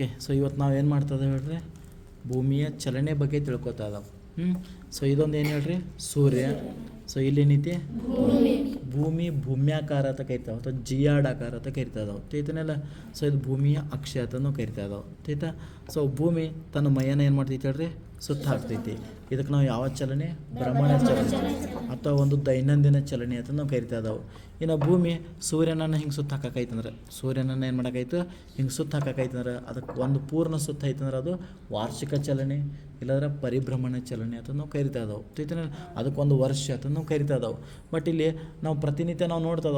Okay so ಇವತ್ತು ನಾವು ಏನು ಮಾಡ್ತದೆ ಹೇಳ್ರಿ? ಭೂಮಿಯ ಚಲನೆ ಬಗ್ಗೆ ತಿಳ್ಕೊತಾ ಇದ್ದಾವೆ ಹ್ಞೂ ಸೊ ಇದೊಂದು ಏನು ಹೇಳ್ರಿ? ಸೂರ್ಯ. ಸೊ ಇಲ್ಲೇನೈತಿ ಭೂಮಿ ಭೂಮ್ಯಾಕಾರ ಅಂತ ಕರಿತಾವೆ, ಅಥವಾ ಜಿಯಾಡ್ ಆಕಾರ ಅಂತ ಕರಿತಾ ಇದಾವೆ ತೈತನೆಲ್ಲ ಸೊ ಇದು ಭೂಮಿಯ ಅಕ್ಷ ಅಂತನೂ ಕರಿತಾ ಇದಾವೆ ತೈತ ಸೊ ಭೂಮಿ ತನ್ನ ಮೈಯನ್ನು ಏನು ಮಾಡ್ತೈತೆ ಹೇಳ್ರಿ? ಸುತ್ತ ಹಾಕ್ತೈತಿ ಇದಕ್ಕೆ ನಾವು ಯಾವ ಚಲನೆ? ಭ್ರಮಣ ಚಲನೆ. ಅಥವಾ ಒಂದು ದೈನಂದಿನ ಚಲನೆ ಅಂತ ನಾವು ಕರಿತಾ ಇದಾವೆ ಇನ್ನು ಭೂಮಿ ಸೂರ್ಯನನ್ನು ಹಿಂಗೆ ಸುತ್ತ ಹಾಕೈತಂದ್ರೆ ಸೂರ್ಯನನ್ನು ಏನು ಮಾಡೋಕ್ಕಾಯ್ತು ಹಿಂಗೆ ಸುತ್ತ ಹಾಕೈತಂದ್ರೆ ಅದಕ್ಕೆ ಒಂದು ಪೂರ್ಣ ಸುತ್ತ ಐತಂದ್ರೆ ಅದು ವಾರ್ಷಿಕ ಚಲನೆ ಇಲ್ಲಾಂದ್ರೆ ಪರಿಭ್ರಮಣ ಚಲನೆ ಅಂತ ನಾವು ಕರಿತಾ ಇದಾವೆ ಅದಕ್ಕೆ ಅದಕ್ಕೊಂದು ವರ್ಷ ಅಂತ ನಾವು ಕರಿತಾ ಇದಾವೆ ಬಟ್ ಇಲ್ಲಿ ನಾವು ಪ್ರತಿನಿತ್ಯ ನಾವು ನೋಡ್ತಾ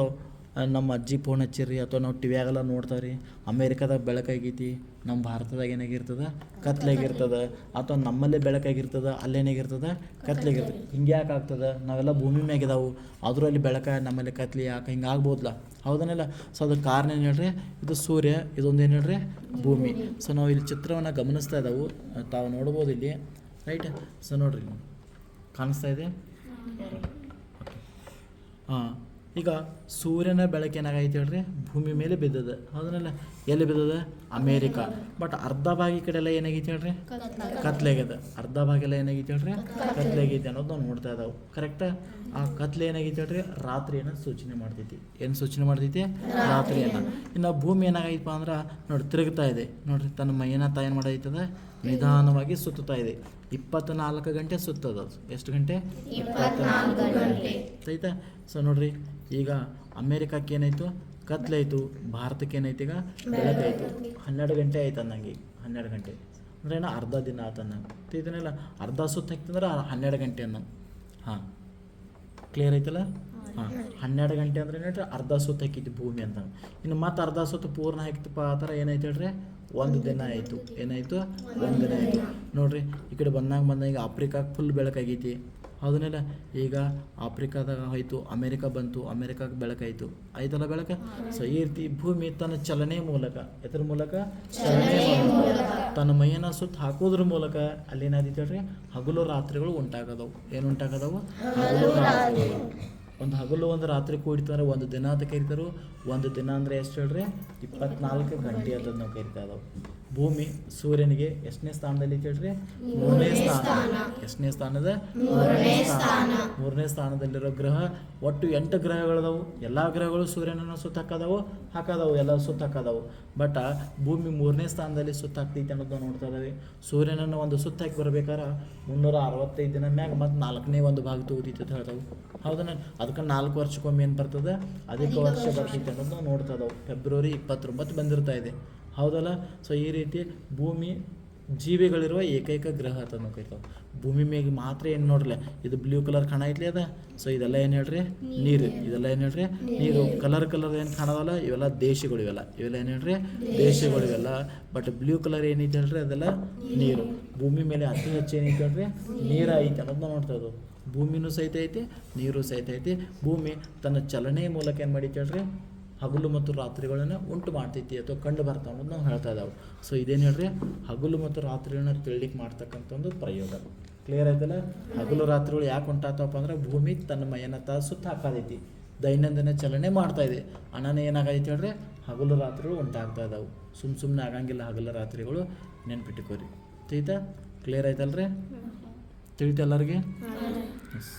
ನಮ್ಮ ಅಜ್ಜಿ ಫೋನ್ ಹಚ್ಚಿರಿ ಅಥವಾ ನಾವು ಟಿವ್ಯಾಗೆಲ್ಲ ನೋಡ್ತಾವ್ರಿ. ಅಮೇರಿಕಾದಾಗ ಬೆಳಕಾಗೈತಿ ನಮ್ಮ ಭಾರತದಾಗ ಏನಾಗಿರ್ತದೆ? ಕತ್ಲಾಗಿರ್ತದೆ. ಅಥವಾ ನಮ್ಮಲ್ಲೇ ಬೆಳಕಾಗಿರ್ತದೆ ಅಲ್ಲೇನಾಗಿರ್ತದೆ? ಕತ್ಲಾಗಿರ್ತದೆ. ಹಿಂಗೆ ಯಾಕೆ ಆಗ್ತದೆ? ನಾವೆಲ್ಲ ಭೂಮಿ ಮ್ಯಾಗಿದಾವು. ಅದರಲ್ಲಿ ಅಲ್ಲಿ ಬೆಳಕ ನಮ್ಮಲ್ಲಿ ಕತ್ಲಿ ಯಾಕೆ ಹಿಂಗೆ ಆಗ್ಬೋದಲ್ಲ ಹೌದನಲ್ಲ? ಸೊ ಅದಕ್ಕೆ ಕಾರಣ ಏನು ಹೇಳ್ರಿ? ಇದು ಸೂರ್ಯ ಇದೊಂದು ಏನು ಹೇಳ್ರಿ? ಭೂಮಿ. ಸೊ ನಾವು ಇಲ್ಲಿ ಚಿತ್ರವನ್ನು ಗಮನಿಸ್ತಾ ಇದ್ದಾವೆ ತಾವು ನೋಡ್ಬೋದು ಇಲ್ಲಿ. ರೈಟ್ ಸೊ ನೋಡ್ರಿ ಕಾಣಿಸ್ತಾ ಇದೆ? ಹಾಂ. ಈಗ ಸೂರ್ಯನ ಬೆಳಕೇನಾಗೈತೆ ಹೇಳ್ರಿ, ಭೂಮಿ ಮೇಲೆ ಬಿದ್ದದ. ಹೌದನಲ್ಲ ಎಲ್ಲಿ ಬಿದ್ದದ? ಅಮೇರಿಕಾ. ಬಟ್ ಅರ್ಧ ಭಾಗಿ ಕಡೆ ಎಲ್ಲ ಏನಾಗೈತೆ ಹೇಳ್ರಿ? ಕತ್ಲಾಗ್ಯದ ಅರ್ಧ ಭಾಗ ಎಲ್ಲ ಏನಾಗೈತೆ ಹೇಳ್ರಿ? ಕತ್ಲೆಗೈತೆ ಅನ್ನೋದು ನಾವು ನೋಡ್ತಾ ಇದಾವೆ. ಕರೆಕ್ಟ್ ಆ ಕತ್ಲೆ ಏನಾಗೈತೆ ಹೇಳ್ರಿ? ರಾತ್ರಿಯನ್ನು ಸೂಚನೆ ಮಾಡ್ತೈತಿ. ಏನು ಸೂಚನೆ ಮಾಡ್ತೈತಿ? ರಾತ್ರಿಯನ್ನು. ಇನ್ನು ಭೂಮಿ ಏನಾಗೈತಪ್ಪ ಅಂದ್ರೆ, ನೋಡಿ ತಿರುಗ್ತಾ ಇದೆ. ನೋಡ್ರಿ ತನ್ನ ಮೈಯನ್ನ ತಾಯಿ ಏನು ಮಾಡೈತದ? ನಿಧಾನವಾಗಿ ಸುತ್ತುತ್ತಾ ಇದೆ. ಇಪ್ಪತ್ನಾಲ್ಕು ಗಂಟೆ ಸುತ್ತದ. ಎಷ್ಟು ಗಂಟೆ? ಆಯ್ತಾ ಸೊ ನೋಡ್ರಿ ಈಗ ಅಮೇರಿಕಕ್ಕೆ ಏನಾಯ್ತು? ಕತ್ಲಾಯ್ತು ಭಾರತಕ್ಕೆ ಏನಾಯ್ತು ಈಗ? ಬೆಳಕಾಯಿತು. ಹನ್ನೆರಡು ಗಂಟೆ ಆಯ್ತು ಅನ್ನಂಗೆ ಹನ್ನೆರಡು ಗಂಟೆ. ಅಂದ್ರೆ ಏನೋ ಅರ್ಧ ದಿನ ಆತ ಅನ್ನಂಗೆ ಇದನ್ನೆಲ್ಲ ಅರ್ಧ ಸುತ್ತ ಹಾಕ್ತಂದ್ರೆ ಹನ್ನೆರಡು ಗಂಟೆ ಅನ್ನಂಗೆ ಹಾಂ. ಕ್ಲಿಯರ್ ಐತಲ್ಲ ಹಾಂ. ಹನ್ನೆರಡು ಗಂಟೆ ಅಂದ್ರೆ ಏನು ಅರ್ಧ ಸುತ್ತ ಹಾಕಿತ್ತು ಭೂಮಿ ಅಂತ ಇನ್ನು ಮತ್ತೆ ಅರ್ಧ ಸುತ್ತ ಪೂರ್ಣ ಹಾಕಿತ್ತಪ್ಪ ಆ ಥರ ಏನಾಯ್ತು ಹೇಳ್ರಿ? ಒಂದು ದಿನ ಆಯಿತು. ಏನಾಯಿತು? ಒಂದು ದಿನ ಆಯಿತು. ನೋಡ್ರಿ ಈ ಕಡೆ ಬಂದಾಗ ಬಂದಾಗ ಈಗ ಆಫ್ರಿಕಾಗೆ ಫುಲ್ ಬೆಳಕಾಗೈತಿ. ಅದನ್ನೆಲ್ಲ ಈಗ ಆಫ್ರಿಕಾದಾಗ ಹೋಯ್ತು ಅಮೇರಿಕಾ ಬಂತು ಅಮೇರಿಕಾಗೆ ಬೆಳಕಾಯಿತು. ಆಯ್ತಲ್ಲ ಬೆಳಕ? ಸೊ ಈ ರೀತಿ ಭೂಮಿ ತನ್ನ ಚಲನೆ ಮೂಲಕ. ಎದ್ರ ಮೂಲಕ? ಚಲನೆ ಮೂಲಕ. ತನ್ನ ಮೈಯನ್ನು ಸುತ್ತ ಹಾಕೋದ್ರ ಮೂಲಕ ಅಲ್ಲೇನಾದೈತೆ ಹೇಳ್ರಿ? ಹಗಲು ರಾತ್ರಿಗಳು ಉಂಟಾಗದವು. ಏನು ಉಂಟಾಗದವು? ಹಗಲು ರಾತ್ರಿಗಳು ಒಂದು ಹಗಲು, ಒಂದು ರಾತ್ರಿ ಕೂಡಿತಂದ್ರೆ ಒಂದು ದಿನ ಅಂತ ಕರಿತಾರೆ. ಒಂದು ದಿನ ಅಂದರೆ ಎಷ್ಟು ಹೇಳ್ರಿ? ಇಪ್ಪತ್ನಾಲ್ಕು ಗಂಟೆ ಅಂತ ನಾವು ಕರಿತಾ ಇದಾವೆ ಭೂಮಿ ಸೂರ್ಯನಿಗೆ ಎಷ್ಟನೇ ಸ್ಥಾನದಲ್ಲಿ ಕೇಳ್ರಿ ಮೂರನೇ ಸ್ಥಾನ. ಎಷ್ಟನೇ ಸ್ಥಾನದ? ಮೂರನೇ ಸ್ಥಾನ. ಮೂರನೇ ಸ್ಥಾನದಲ್ಲಿರೋ ಗ್ರಹ ಒಟ್ಟು ಎಂಟು ಗ್ರಹಗಳದವು. ಎಲ್ಲ ಗ್ರಹಗಳು ಸೂರ್ಯನನ್ನು ಸುತ್ತಾಕದವು ಹಾಕದವು ಎಲ್ಲ ಸುತ್ತಾಕದವು ಬಟ್ ಭೂಮಿ ಮೂರನೇ ಸ್ಥಾನದಲ್ಲಿ ಸುತ್ತಾಕ್ತೈತಿ ಅನ್ನೋದು ನೋಡ್ತಾ ಇದ್ದಾವೆ. ಸೂರ್ಯನನ್ನು ಒಂದು ಸುತ್ತಾಕಿ ಬರ್ಬೇಕಾರೆ ಮುನ್ನೂರ ಅರವತ್ತೈದು ದಿನ ಮ್ಯಾಗ ಮತ್ತು ನಾಲ್ಕನೇ ಒಂದು ಭಾಗ ತಗೋತೈತೆ ಅಂತ ಹೇಳ್ತಾವೆ. ಹೌದನ ಅದಕ್ಕೆ ನಾಲ್ಕು ವರ್ಷಕ್ಕೊಮ್ಮೆ ಏನು ಬರ್ತದೆ? ಅಧಿಕ ವರ್ಷ ಬರ್ತೈತಿ ಅನ್ನೋದು ನಾವು ನೋಡ್ತಾ ಇದ್ದಾವೆ. ಫೆಬ್ರವರಿ ಇಪ್ಪತ್ತೊಂಬತ್ತು ಬಂದಿರ್ತಾ ಇದೆ. ಹೌದಲ್ಲ? ಸೊ ಈ ರೀತಿ ಭೂಮಿ ಜೀವಿಗಳಿರುವ ಏಕೈಕ ಗ್ರಹ ಅಂತ ಕರಿತಾವೆ ಭೂಮಿ ಮೇಲೆ ಮಾತ್ರ ಏನು ನೋಡ್ರಲ್ಲ ಇದು ಬ್ಲೂ ಕಲರ್ ಕಾಣೈತ್ಲಿ ಅದ? ಸೊ ಇದೆಲ್ಲ ಏನು ಹೇಳ್ರಿ? ನೀರು. ಇದೆಲ್ಲ ಏನು ಹೇಳ್ರಿ? ನೀರು. ಕಲರ್ ಕಲರ್ ಏನು ಕಾಣೋದಲ್ಲ? ಇವೆಲ್ಲ ದೇಶಗಳು ಇವೆಲ್ಲ. ಇವೆಲ್ಲ ಏನು ಹೇಳ್ರಿ? ದೇಶಗಳು. ಇವೆಲ್ಲ. ಬಟ್ ಬ್ಲೂ ಕಲರ್ ಏನೈತೆ ಹೇಳ್ರಿ? ಅದೆಲ್ಲ ನೀರು. ಭೂಮಿ ಮೇಲೆ ಅತಿ ಹೆಚ್ಚು ಏನೈತೆ ಹೇಳ್ರಿ? ನೀರು ಐತೆ ಅನ್ನೋದನ್ನ ನೋಡ್ತಾ ಇದ್ದವು. ಭೂಮಿನೂ ಸಹಿತ ಐತಿ ನೀರು ಸಹಿತ ಐತಿ. ಭೂಮಿ ತನ್ನ ಚಲನೆ ಮೂಲಕ ಏನು ಮಾಡೈತೆ ಹೇಳ್ರಿ? ಹಗಲು ಮತ್ತು ರಾತ್ರಿಗಳನ್ನು ಉಂಟು ಮಾಡ್ತೈತಿ ಅಥವಾ ಕಂಡು ಬರ್ತಾವ ಅನ್ನೋದು ನಾವು ಹೇಳ್ತಾ ಇದ್ದಾವೆ. ಸೊ ಇದೇನು ಹೇಳ್ರಿ? ಹಗಲು ಮತ್ತು ರಾತ್ರಿಗಳನ್ನ ತಿಳ್ಲಿಕ್ಕೆ ಮಾಡ್ತಕ್ಕಂಥ ಒಂದು ಪ್ರಯೋಗ. ಕ್ಲಿಯರ್ ಆಯ್ತಲ್ಲ? ಹಗಲು ರಾತ್ರಿಗಳು ಯಾಕೆ ಉಂಟಾತವಪ್ಪ ಅಂದ್ರೆ ಭೂಮಿ ತನ್ನ ಮಯನತ ತ ಸುತ್ತ ಹಾಕಾದೈತಿ ದೈನಂದಿನ ಚಲನೆ ಮಾಡ್ತಾ ಇದೆ. ಅನಾನ ಏನಾಗೈತಿ ಹೇಳ್ರಿ? ಹಗಲು ರಾತ್ರಿಗಳು ಉಂಟಾಗ್ತಾ ಇದಾವೆ ಸುಮ್ಮ ಸುಮ್ಮನೆ ಆಗಂಗಿಲ್ಲ ಹಗಲು ರಾತ್ರಿಗಳು. ನೆನ್ಪಿಟ್ಟುಕೋರಿ ತಿಳಿತಾ? ಕ್ಲಿಯರ್ ಆಯ್ತಲ್ರಿ? ತಿಳಿತ ಎಲ್ಲರಿಗೆ? ಎಸ್